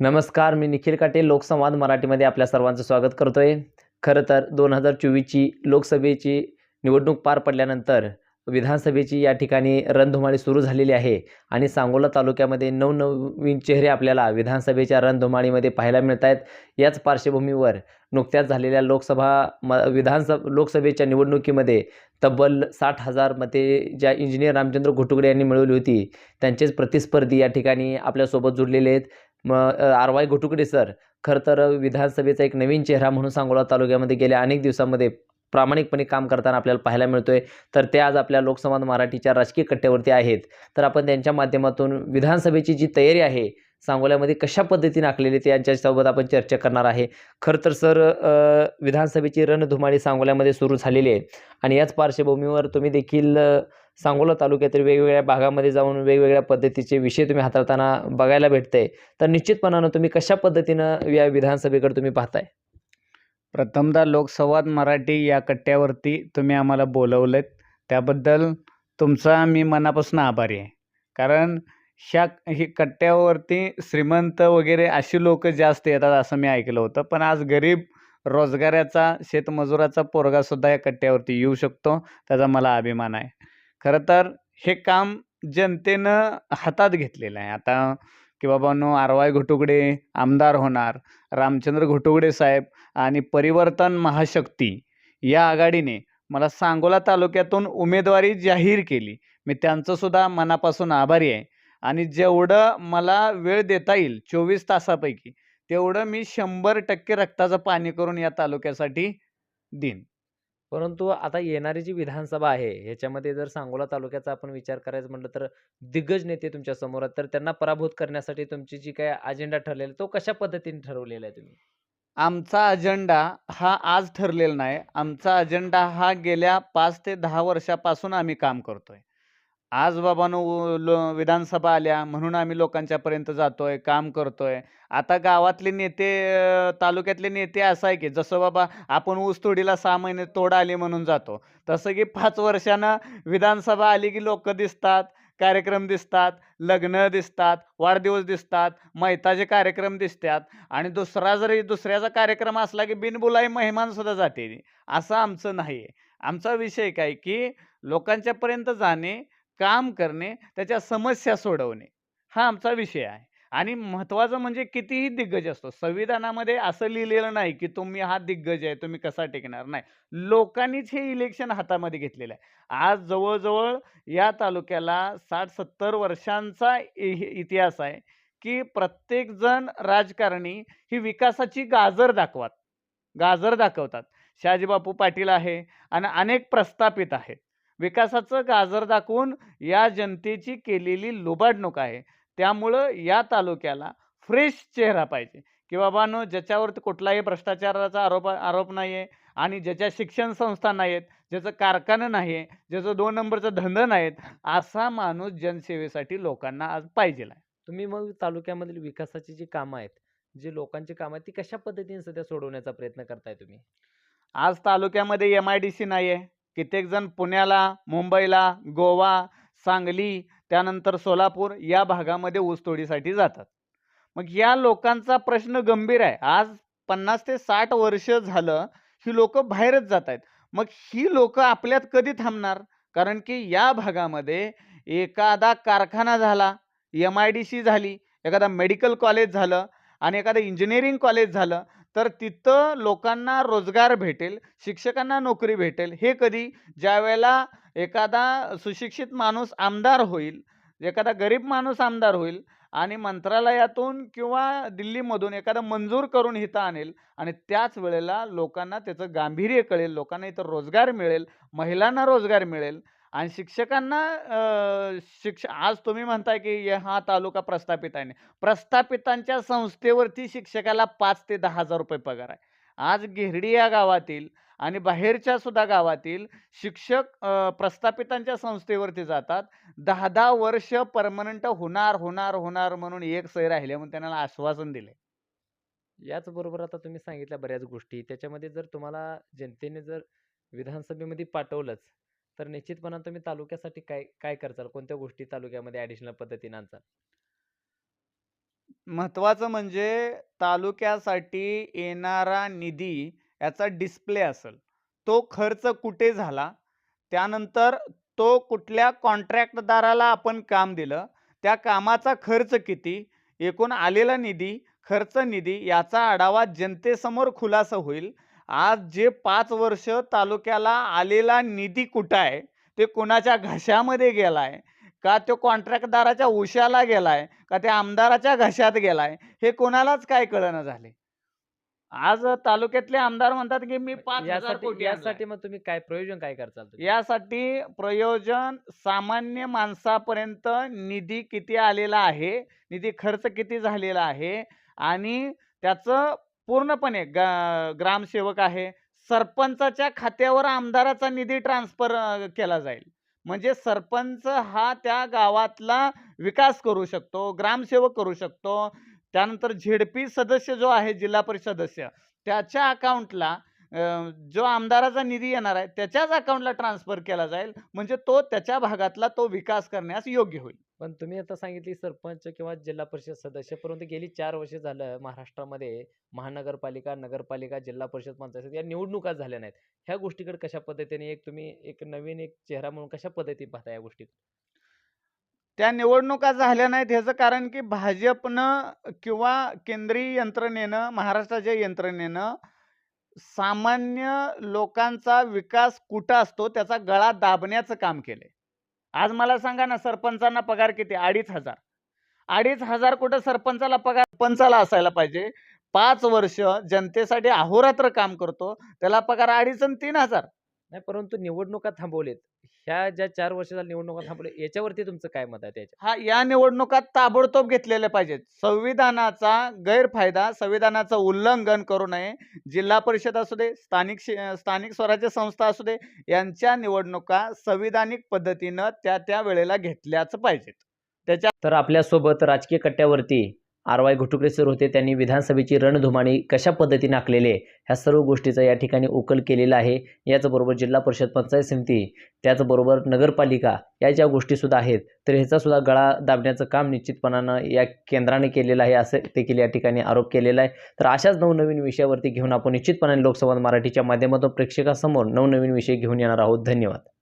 नमस्कार मी निखिल काटे लोकसंवाद मराठीमध्ये आपल्या सर्वांचं स्वागत करतोय. खरं तर दोन हजार चोवीसची लोकसभेची निवडणूक पार पडल्यानंतर विधानसभेची या ठिकाणी रणधुमाळी सुरू झालेली आहे आणि सांगोला तालुक्यामध्ये नवनवीन चेहरे आपल्याला विधानसभेच्या रणधुमाळीमध्ये पाहायला मिळत आहेत याच पार्श्वभूमीवर नुकत्याच झालेल्या लोकसभा म विधानसभा लोकसभेच्या निवडणुकीमध्ये तब्बल साठ हजार मते ज्या इंजिनियर रामचंद्र घोटुकडे यांनी मिळवली होती त्यांचेच प्रतिस्पर्धी या ठिकाणी आपल्यासोबत जुडलेले आहेत. मग आर वाय घोटुकडे सर खरं तर विधानसभेचा एक नवीन चेहरा म्हणून सांगोला तालुक्यामध्ये गेल्या अनेक दिवसामध्ये प्रामाणिकपणे काम करताना आपल्याला पाहायला मिळतोय. तर ते आज आपल्या लोकसंवाद मराठीच्या राजकीय कट्ट्यावरती आहेत. तर आपण त्यांच्या माध्यमातून विधानसभेची जी तयारी आहे सांगोल्यामध्ये कशा पद्धतीने आखलेली ते यांच्यासोबत आपण चर्चा करणार आहे. खरं तर सर विधानसभेची रणधुमाळी सांगोल्यामध्ये सुरू झालेली आहे. आणि याच पार्श्वभूमीवर तुम्ही देखील सांगोला तालुक्यातील वेगवेगळ्या भागामध्ये जाऊन वेगवेगळ्या पद्धतीचे विषय तुम्ही हाताळताना बघायला भेटते तर निश्चितपणानं तुम्ही कशा पद्धतीनं या विधानसभेकडे तुम्ही पाहताय? प्रथमदा लोकसंवाद मराठी या कट्ट्यावरती तुम्ही आम्हाला बोलवलेत. त्याबद्दल तुमचा मी मनापासून आभारी आहे. कारण ह्या ही कट्ट्यावरती श्रीमंत वगैरे अशी लोक जास्त येतात असं मी ऐकलं होतं. पण आज गरीब रोजगाराचा शेतमजुराचा पोरगासुद्धा या कट्ट्यावरती येऊ शकतो त्याचा मला अभिमान आहे. खरं तर हे काम जनतेनं हातात घेतलेलं आहे. आता की बाबांनो आर वाय घोटुगडे आमदार होणार रामचंद्र घोटुगडे साहेब आणि परिवर्तन महाशक्ती या आघाडीने मला सांगोला तालुक्यातून उमेदवारी जाहीर केली. मी त्यांचंसुद्धा मनापासून आभारी आहे. आणि जेवढं मला वेळ देता येईल चोवीस तासापैकी तेवढं मी शंभर टक्के रक्ताचं पाणी करून या तालुक्यासाठी देईन. परंतु आता येणारी जी विधानसभा आहे ह्याच्यामध्ये जर सांगोला तालुक्याचा आपण विचार करायचं म्हटलं तर दिग्गज नेते तुमच्यासमोर आहेत तर त्यांना पराभूत करण्यासाठी तुमची जी काय अजेंडा ठरलेला तो कशा पद्धतीने ठरवलेला आहे तुम्ही? आमचा अजेंडा हा आज ठरलेला नाही. आमचा अजेंडा हा गेल्या पाच ते दहा वर्षापासून आम्ही काम करतोय. आज बाबांनो उ- लो विधानसभा आल्या म्हणून आम्ही लोकांच्यापर्यंत जातोय काम करतोय. आता गावातले नेते तालुक्यातले नेते असं आहे की जसं बाबा आपण ऊस तोडीला सहा महिने तोड आली म्हणून जातो तसं की पाच वर्षानं विधानसभा आली की लोक दिसतात कार्यक्रम दिसतात लग्न दिसतात वाढदिवस दिसतात मैताचे कार्यक्रम दिसतात आणि दुसरा जरी दुसऱ्याचा कार्यक्रम असला की बिनबुलाई मेहमानसुद्धा जाते. असं आमचं नाही आहे. आमचा विषय काय की लोकांच्यापर्यंत जाणे काम करणे त्याच्या समस्या सोडवणे हा आमचा विषय आहे. आणि महत्त्वाचं म्हणजे कितीही दिग्गज असतो संविधानामध्ये असं लिहिलेलं नाही की तुम्ही हा दिग्गज आहे तुम्ही कसा टिकणार? नाही. लोकांनीच हे इलेक्शन हातामध्ये घेतलेलं आहे. आज जवळजवळ या तालुक्याला साठ सत्तर वर्षांचा इतिहास आहे की प्रत्येकजण राजकारणी ही विकासाची गाजर दाखवत गाजर दाखवतात. शहाजीबापू पाटील आहे आणि अनेक प्रस्थापित आहेत. विकासाचं गाजर दाखवून या जनतेची केलेली लुबाडणूक आहे. त्यामुळं या तालुक्याला फ्रेश चेहरा पाहिजे. की बाबांनो ज्याच्यावरती कुठलाही भ्रष्टाचाराचा आरोप आरोप नाही आहे आणि ज्याच्या शिक्षण संस्था नाही आहेत ज्याचं कारखानं नाही आहे ज्याचं दोन नंबरचं धंदं नाहीत असा माणूस जनसेवेसाठी लोकांना आज पाहिजे आहे. तुम्ही मग तालुक्यामधील विकासाची जी कामं आहेत जी लोकांची कामं आहेत ती कशा पद्धतीने सध्या सोडवण्याचा प्रयत्न करताय तुम्ही? आज तालुक्यामध्ये एम आय डी सी नाही आहे कित्येक जण पुण्याला मुंबईला गोवा सांगली त्यानंतर सोलापूर या भागामध्ये ऊसतोडीसाठी जातात. मग या लोकांचा प्रश्न गंभीर आहे. आज पन्नास ते साठ वर्ष झालं ही लोक बाहेरच जात आहेत. मग ही लोक आपल्यात कधी थांबणार? कारण की या भागामध्ये एखादा कारखाना झाला एम आय डी सी झाली एखादा मेडिकल कॉलेज झालं आणि एखादं इंजिनिअरिंग कॉलेज झालं तर तिथं लोकांना रोजगार भेटेल शिक्षकांना नोकरी भेटेल. हे कधी? ज्यावेळेला एखादा सुशिक्षित माणूस आमदार होईल एखादा गरीब माणूस आमदार होईल आणि मंत्रालयातून किंवा दिल्लीमधून एखादा मंजूर करून इथं आणेल आणि त्याच वेळेला लोकांना त्याचं गांभीर्य कळेल लोकांना इथं रोजगार मिळेल महिलांना रोजगार मिळेल आणि शिक्षकांना शिक्ष आज तुम्ही म्हणताय की हा तालुका प्रस्थापित आहे. प्रस्थापितांच्या संस्थेवरती शिक्षकाला पाच ते दहा हजार रुपये पगार आहे. आज गिरडी या गावातील आणि बाहेरच्या सुद्धा गावातील शिक्षक प्रस्थापितांच्या संस्थेवरती जातात. दहा दहा वर्ष परमनंट होणार होणार होणार म्हणून एक सही राहिले म्हणून त्यांना आश्वासन दिले. याचबरोबर आता तुम्ही सांगितल्या बऱ्याच गोष्टी. त्याच्यामध्ये जर तुम्हाला जनतेने जर विधानसभेमध्ये पाठवलंच तर निश्चितपणा तुम्ही तालुक्यासाठी काय काय करचाल कोणत्या गोष्टी तालुक्यामध्ये ॲडिशनल पद्धतीने आणचाल महत्वाचं म्हणजे तालुक्यासाठी येणारा निधी याचा डिस्प्ले असेल. तो खर्च कुठे झाला? त्यानंतर तो कुठल्या कॉन्ट्रॅक्टदाराला आपण काम दिलं, त्या कामाचा खर्च किती? एकूण आलेला निधी, खर्च निधी याचा आढावा जनतेसमोर खुलासा होईल. आज जे 5 वर्ष तालुक्याला आलेला निधी कुठं आहे? ते कुणाच्या घशामध्ये गेलाय? का तो कॉन्ट्रॅक्टदाराच्या उशाला गेलाय? का त्या आमदाराच्या घशात गेलाय? हे कोणालाच काय कळेना झाले. आज तालुक्यातले आमदार म्हणतात, की मी 5,000 यासाठी कोटी. यासाठी मग तुम्ही काय प्रयोजन काय तुम्ही? यासाठी प्रयोजन सामान्य माणसापर्यंत निधी किती आलेला आहे, निधी खर्च किती झालेला आहे आणि त्याचं पूर्णपणे ग ग्रामसेवक आहे, सरपंचाच्या खात्यावर आमदाराचा निधी ट्रान्सफर केला जाईल. म्हणजे सरपंच हा त्या गावातला विकास करू शकतो, ग्रामसेवक करू शकतो. त्यानंतर झेडपी सदस्य जो आहे जिल्हा परिषद सदस्य, त्याच्या अकाउंटला जो आमदाराचा निधी येणार आहे, त्याच्याच अकाउंटला ट्रान्सफर केला जाईल. म्हणजे तो त्याच्या भागातला तो विकास करण्यास योग्य होईल. पण तुम्ही आता सांगितली सरपंच किंवा जिल्हा परिषद सदस्य, परंतु गेली 4 वर्ष झालं महाराष्ट्रामध्ये महानगरपालिका, नगरपालिका, जिल्हा परिषद, पंचायत या निवडणुका झाल्या नाहीत. ह्या गोष्टीकडे कशा पद्धतीने एक तुम्ही एक नवीन एक चेहरा म्हणून कशा पद्धतीने पाहता या गोष्टी? त्या निवडणुका झाल्या नाहीत ह्याचं कारण, की भाजपनं किंवा केंद्रीय यंत्रणेनं, महाराष्ट्राच्या यंत्रणेनं सामान्य लोकांचा विकास कुठं असतो त्याचा गळा दाबण्याचं काम केलंय. आज मला सांगा ना सरपंचांना पगार किती? 2,500 2,500 कुठं सरपंचाला पगार पंचाला असायला पाहिजे. पाच वर्ष जनतेसाठी अहोरात्र काम करतो. त्याला पगार अडीच आणि तीन हजार नाही, परंतु निवडणुका थांबवलेत. ह्या ज्या 4 वर्ष झाली निवडणुका थांबवल्या, याच्यावरती तुमचं काय मत आहे त्याच्या? हां, या निवडणुका ताबडतोब घेतलेल्या पाहिजेत. संविधानाचा गैरफायदा, संविधानाचं उल्लंघन करू नये. जिल्हा परिषद असू दे, स्थानिक स्थानिक स्वराज्य संस्था असू दे, यांच्या निवडणुका संविधानिक पद्धतीनं त्या त्या वेळेला घेतल्याच पाहिजेत. त्याच्या तर आपल्यासोबत राजकीय कट्ट्यावरती आर.वाय. घुटुकडे सर होते. त्यांनी विधानसभेची रणधुमाळी कशा पद्धतीने आखलेली आहे, ह्या सर्व गोष्टीचा या ठिकाणी उकल केलेला आहे. याचबरोबर जिल्हा परिषद, पंचायत समिती, त्याचबरोबर नगरपालिका या ज्या गोष्टीसुद्धा आहेत, तर ह्याचासुद्धा गळा दाबण्याचं काम निश्चितपणानं या केंद्राने केलेलं आहे, असं देखील या ठिकाणी आरोप केलेला आहे. तर अशाच नवनवीन विषयावरती घेऊन आपण निश्चितपणाने लोकसंवाद मराठीच्या माध्यमातून प्रेक्षकासमोर नवनवीन विषय घेऊन येणार आहोत. धन्यवाद.